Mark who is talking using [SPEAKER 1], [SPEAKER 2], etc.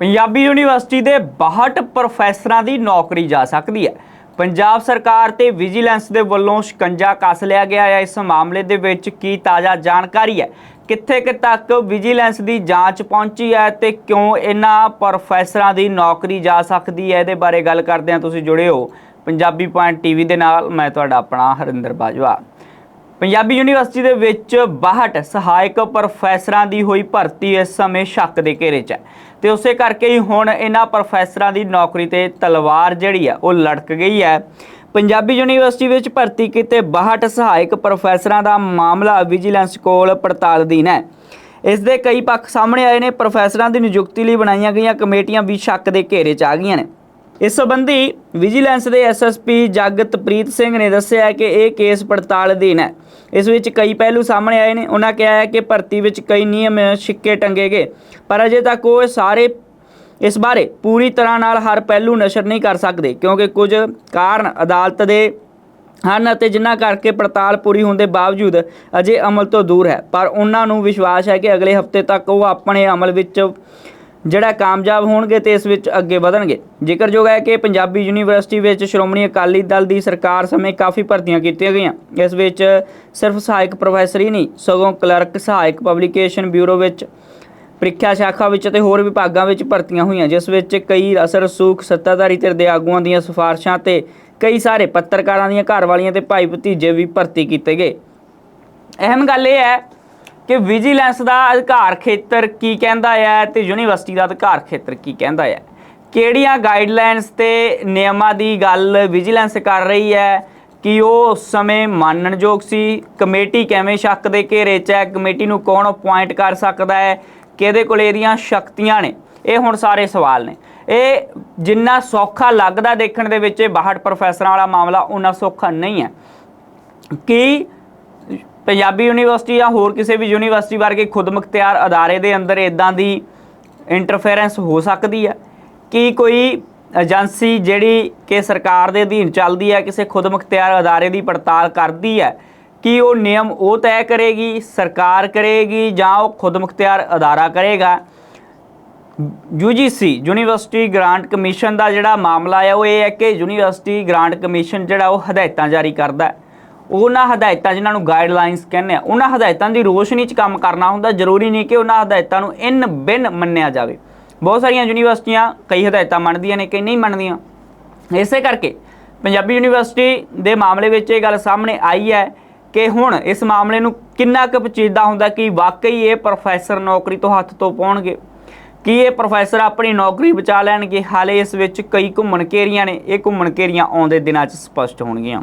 [SPEAKER 1] Punjabi university ਦੇ 62 ਪ੍ਰੋਫੈਸਰਾਂ ਦੀ ਨੌਕਰੀ ਜਾ ਸਕਦੀ ਹੈ। ਪੰਜਾਬ ਸਰਕਾਰ ਤੇ ਵਿਜੀਲੈਂਸ ਦੇ ਵੱਲੋਂ ਸ਼ਿਕੰਜਾ ਕੱਸ ਲਿਆ ਗਿਆ ਹੈ। ਇਸ ਮਾਮਲੇ ਦੇ ਵਿੱਚ ਕੀ ਤਾਜ਼ਾ ਜਾਣਕਾਰੀ ਹੈ? ਕਿੱਥੇ ਕਿ ਤੱਕ ਵਿਜੀਲੈਂਸ ਦੀ ਜਾਂਚ ਪਹੁੰਚੀ ਹੈ ਤੇ ਕਿਉਂ ਇਹਨਾਂ ਪ੍ਰੋਫੈਸਰਾਂ ਦੀ ਨੌਕਰੀ ਜਾ ਸਕਦੀ ਹੈ? ਇਹਦੇ ਬਾਰੇ ਗੱਲ ਕਰਦੇ ਹਾਂ। ਤੁਸੀਂ ਜੁੜੇ ਹੋ ਪੰਜਾਬੀ ਪੁਆਇੰਟ ਟੀਵੀ ਦੇ ਨਾਲ। ਮੈਂ ਤੁਹਾਡਾ ਆਪਣਾ ਹਰਿੰਦਰ ਬਾਜਵਾ। ਪੰਜਾਬੀ ਯੂਨੀਵਰਸਿਟੀ ਦੇ ਵਿੱਚ 62 ਸਹਾਇਕ ਪ੍ਰੋਫੈਸਰਾਂ ਦੀ ਹੋਈ ਭਰਤੀ ਇਸ ਸਮੇਂ ਸ਼ੱਕ ਦੇ ਘੇਰੇ 'ਚ ਹੈ। ਤੇ ਉਸੇ ਕਰਕੇ ਹੀ ਹੁਣ ਇਹਨਾਂ ਪ੍ਰੋਫੈਸਰਾਂ ਦੀ ਨੌਕਰੀ ਤੇ ਤਲਵਾਰ ਜਿਹੜੀ ਹੈ, ਉਹ ਲੜਕ ਗਈ ਹੈ। ਪੰਜਾਬੀ ਯੂਨੀਵਰਸਿਟੀ ਵਿੱਚ ਭਰਤੀ ਕੀਤੇ 62 ਸਹਾਇਕ ਪ੍ਰੋਫੈਸਰਾਂ ਦਾ ਮਾਮਲਾ ਵਿਜੀਲੈਂਸ ਕੋਲ ਪੜਤਾਲ ਅਧੀਨ ਹੈ। ਇਸ ਦੇ ਕਈ ਪੱਖ ਸਾਹਮਣੇ ਆਏ ਨੇ। ਪ੍ਰੋਫੈਸਰਾਂ ਦੀ ਨਿਯੁਕਤੀ ਲਈ ਬਣਾਈਆਂ ਗਈਆਂ ਕਮੇਟੀਆਂ ਵੀ ਸ਼ੱਕ ਦੇ ਘੇਰੇ 'ਚ ਆ ਗਈਆਂ ਨੇ। ਇਸ ਸਬੰਧੀ ਵਿਜੀਲੈਂਸ ਦੇ ਐਸਐਸਪੀ ਜਗਤਪ੍ਰੀਤ ਸਿੰਘ ਨੇ ਦੱਸਿਆ ਕਿ ਇਹ ਕੇਸ ਪੜਤਾਲ ਅਧੀਨ ਹੈ। ਇਸ ਵਿੱਚ ਕਈ ਪਹਿਲੂ ਸਾਹਮਣੇ ਆਏ ਨੇ। ਉਹਨਾਂ ਕਿਹਾ ਹੈ ਕਿ ਭਰਤੀ ਵਿੱਚ ਕਈ ਨਿਯਮ ਛਿੱਕੇ ਟੰਗੇ ਗਏ, ਪਰ ਅਜੇ ਤੱਕ ਉਹ ਸਾਰੇ ਇਸ ਬਾਰੇ ਪੂਰੀ ਤਰ੍ਹਾਂ ਨਾਲ ਹਰ ਪਹਿਲੂ ਨਸ਼ਰ ਨਹੀਂ ਕਰ ਸਕਦੇ, ਕਿਉਂਕਿ ਕੁਝ ਕਾਰਨ ਅਦਾਲਤ ਦੇ ਹਨ ਅਤੇ ਜਿਨ੍ਹਾਂ ਕਰਕੇ ਪੜਤਾਲ ਪੂਰੀ ਹੋਣ ਦੇ ਬਾਵਜੂਦ ਅਜੇ ਅਮਲ ਤੋਂ ਦੂਰ ਹੈ। ਪਰ ਉਹਨਾਂ ਨੂੰ ਵਿਸ਼ਵਾਸ ਹੈ ਕਿ ਅਗਲੇ ਹਫ਼ਤੇ ਤੱਕ ਉਹ ਆਪਣੇ ਅਮਲ ਵਿੱਚ ਜਿਹੜਾ ਕਾਮਯਾਬ ਹੋਣਗੇ ਤੇ ਇਸ ਵਿੱਚ ਅੱਗੇ ਵਧਣਗੇ। ਜ਼ਿਕਰਯੋਗ ਹੈ ਕਿ ਪੰਜਾਬੀ ਯੂਨੀਵਰਸਿਟੀ ਵਿੱਚ ਸ਼੍ਰੋਮਣੀ ਅਕਾਲੀ ਦਲ ਦੀ ਸਰਕਾਰ ਸਮੇਂ ਕਾਫੀ ਭਰਤੀਆਂ ਕੀਤੀਆਂ ਗਈਆਂ। ਇਸ ਵਿੱਚ ਸਿਰਫ ਸਹਾਇਕ ਪ੍ਰੋਫੈਸਰ ਹੀ ਨਹੀਂ, ਸਗੋਂ ਕਲਰਕ, ਸਹਾਇਕ ਪਬਲੀਕੇਸ਼ਨ ਬਿਊਰੋ ਵਿੱਚ, ਪ੍ਰੀਖਿਆ ਸ਼ਾਖਾ ਵਿੱਚ ਤੇ ਹੋਰ ਵਿਭਾਗਾਂ ਵਿੱਚ ਭਰਤੀਆਂ ਹੋਈਆਂ, ਜਿਸ ਵਿੱਚ ਕਈ ਅਸਰ, ਸੂਖ, ਸੱਤਾਧਾਰੀ ਧਿਰ ਦੇ ਆਗੂਆਂ ਦੀਆਂ ਸਿਫਾਰਸ਼ਾਂ ਤੇ ਕਈ ਸਾਰੇ ਪੱਤਰਕਾਰਾਂ ਦੀਆਂ ਘਰ ਵਾਲੀਆਂ ਤੇ ਭਾਈ ਭਤੀਜੇ ਵੀ ਭਰਤੀ ਕੀਤੇ ਗਏ। ਅਹਿਮ ਗੱਲ ਇਹ ਹੈ ਕਿ ਵਿਜੀਲੈਂਸ ਦਾ ਅਧਿਕਾਰ ਖੇਤਰ ਕੀ ਕਹਿੰਦਾ ਹੈ ਤੇ ਯੂਨੀਵਰਸਿਟੀ ਦਾ ਅਧਿਕਾਰ ਖੇਤਰ ਕੀ ਕਹਿੰਦਾ ਹੈ ਕਿਹੜੀਆਂ ਗਾਈਡਲਾਈਨਸ ਤੇ ਨਿਯਮਾਂ ਦੀ ਗੱਲ ਵਿਜੀਲੈਂਸ ਕਰ ਰਹੀ ਹੈ? ਕਿ ਉਹ ਉਸ ਸਮੇਂ ਮੰਨਣਯੋਗ ਸੀ? ਕਮੇਟੀ ਕਿਵੇਂ ਸ਼ੱਕ ਦੇ ਘੇਰੇ 'ਚ ਹੈ? ਕਮੇਟੀ ਨੂੰ ਕੌਣ ਅਪਾਇੰਟ ਕਰ ਸਕਦਾ ਹੈ? ਕਿਹਦੇ ਕੋਲ ਇਹਦੀਆਂ ਸ਼ਕਤੀਆਂ ਨੇ? ਇਹ ਹੁਣ ਸਾਰੇ ਸਵਾਲ ਨੇ। ਇਹ ਜਿੰਨਾ ਸੌਖਾ ਲੱਗਦਾ ਦੇਖਣ ਦੇ ਵਿੱਚ, ਇਹ 62 ਪ੍ਰੋਫੈਸਰਾਂ ਵਾਲਾ ਮਾਮਲਾ ਉਹਨਾਂ ਸੌਖਾ ਨਹੀਂ ਹੈ। ਕਿ ਪੰਜਾਬੀ ਯੂਨੀਵਰਸਿਟੀ ਜਾਂ ਹੋਰ ਕਿਸੇ ਵੀ ਯੂਨੀਵਰਸਿਟੀ ਵਰਗੇ ਖੁਦਮੁਖਤਿਆਰ ਅਦਾਰੇ ਦੇ ਅੰਦਰ ਇਦਾਂ ਦੀ ਇੰਟਰਫੇਰੈਂਸ ਹੋ ਸਕਦੀ ਹੈ? ਕਿ ਕੋਈ ਏਜੰਸੀ ਜਿਹੜੀ ਕਿ ਸਰਕਾਰ ਦੇ ਅਧੀਨ ਚੱਲਦੀ ਹੈ, ਕਿਸੇ ਖੁਦਮੁਖਤਿਆਰ ਅਦਾਰੇ ਦੀ ਪੜਤਾਲ ਕਰਦੀ ਹੈ, ਕਿ ਉਹ ਨਿਯਮ ਉਹ ਤੈਅ ਕਰੇਗੀ, ਸਰਕਾਰ ਕਰੇਗੀ ਜਾਂ ਉਹ ਖੁਦਮੁਖਤਿਆਰ ਅਦਾਰਾ ਕਰੇਗਾ? UGC, ਯੂਨੀਵਰਸਿਟੀ ਗ੍ਰਾਂਟ ਕਮਿਸ਼ਨ ਦਾ ਜਿਹੜਾ ਮਾਮਲਾ ਹੈ, ਉਹ ਇਹ ਹੈ ਕਿ ਯੂਨੀਵਰਸਿਟੀ ਗ੍ਰਾਂਟ ਕਮਿਸ਼ਨ ਜਿਹੜਾ ਉਹ ਹਦਾਇਤਾਂ ਜਾਰੀ ਕਰਦਾ ਹੈ। ਉਹਨਾਂ ਹਦਾਇਤਾਂ ਜਿਨ੍ਹਾਂ ਨੂੰ ਗਾਈਡਲਾਈਨਸ ਕਹਿੰਦੇ ਆ, ਉਹਨਾਂ ਹਦਾਇਤਾਂ ਦੀ ਰੋਸ਼ਨੀ 'ਚ ਕੰਮ ਕਰਨਾ ਹੁੰਦਾ, ਜ਼ਰੂਰੀ ਨਹੀਂ ਕਿ ਉਹਨਾਂ ਹਦਾਇਤਾਂ ਨੂੰ ਇਨ ਬਿਨ ਮੰਨਿਆ ਜਾਵੇ। ਬਹੁਤ ਸਾਰੀਆਂ ਯੂਨੀਵਰਸਿਟੀਆਂ ਕਈ ਹਦਾਇਤਾਂ ਮੰਨਦੀਆਂ ਨੇ, ਕਈ ਨਹੀਂ ਮੰਨਦੀਆਂ। ਇਸੇ ਕਰਕੇ ਪੰਜਾਬੀ ਯੂਨੀਵਰਸਿਟੀ ਦੇ ਮਾਮਲੇ ਵਿੱਚ ਇਹ ਗੱਲ ਸਾਹਮਣੇ ਆਈ ਹੈ ਕਿ ਹੁਣ ਇਸ ਮਾਮਲੇ ਨੂੰ ਕਿੰਨਾ ਕੁ ਪਚੀਦਾ ਹੁੰਦਾ ਕਿ ਵਾਕਈ ਇਹ ਪ੍ਰੋਫੈਸਰ ਨੌਕਰੀ ਤੋਂ ਹੱਥ ਤੋਂ ਪਾਉਣਗੇ? ਕੀ ਇਹ ਪ੍ਰੋਫੈਸਰ ਆਪਣੀ ਨੌਕਰੀ ਬਚਾ ਲੈਣਗੇ? ਹਾਲੇ ਇਸ ਵਿੱਚ ਕਈ ਘੁੰਮਣ ਘੇਰੀਆਂ ਨੇ, ਇਹ ਘੁੰਮਣ ਘੇਰੀਆਂ ਆਉਂਦੇ ਦਿਨਾਂ 'ਚ ਸਪਸ਼ਟ ਹੋਣਗੀਆਂ।